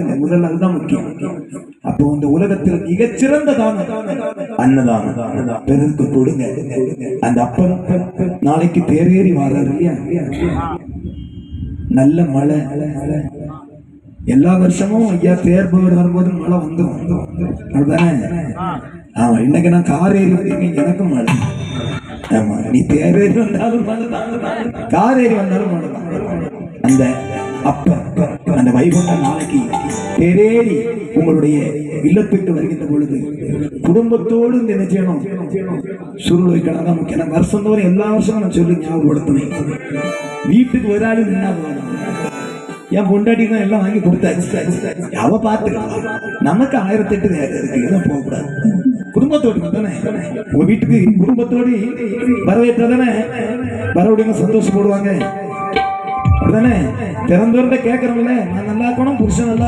சாப்பிடுங்க முதல்ல அதுதான் முக்கியம். அப்போ இந்த உலகத்தில் மிகச்சிறந்த தானம் அன்னதானம். பெருக்கு கொடுங்க. அந்த அப்பன் நாளைக்கு தேரேறி வர்றாரு இல்லையா? நல்ல மழை. எல்லா வருஷமும் ஐயா தேர் போர் வரும்போது மழை வந்துடும் அதுதானே ஆமா இன்னைக்கு நான் கார் ஏறி வந்திருக்கேன் எனக்கும் மழை. ஆமா நீ தேர் ஏறி வந்தாலும் மழை கார் ஏறி வந்தாலும் மழை அந்த அப்ப அந்த வைபவம் நாளைக்கு தேடி உங்களுடைய இல்லத்துக்கு வருகின்ற பொழுது குடும்பத்தோடு இந்த என்ன செய்யணும் சுருள் வைக்கணும் வருஷம் தோறும் எல்லா வருஷமும் நான் சொல்லி ஞாபகப்படுத்தினேன் வீட்டுக்கு ஒரு ஆளு நின்னா என் பொண்டாட்டி தான் எல்லாம் வாங்கி கொடுத்தாச்சு. அவ பார்த்துக்கலாம் நமக்கு ஆயிரத்தி எட்டு வேலை இருக்கு. இதெல்லாம் போகக்கூடாது. குடும்பத்தோடு தானே உங்க வீட்டுக்கு குடும்பத்தோடு வரவேற்றா தானே வரவுடைய சந்தோஷப்படுவாங்க அப்படிதானே திறந்தோர்கிட்ட கேட்கறவங்கள நான் நல்லா இருக்கணும் புருஷன் நல்லா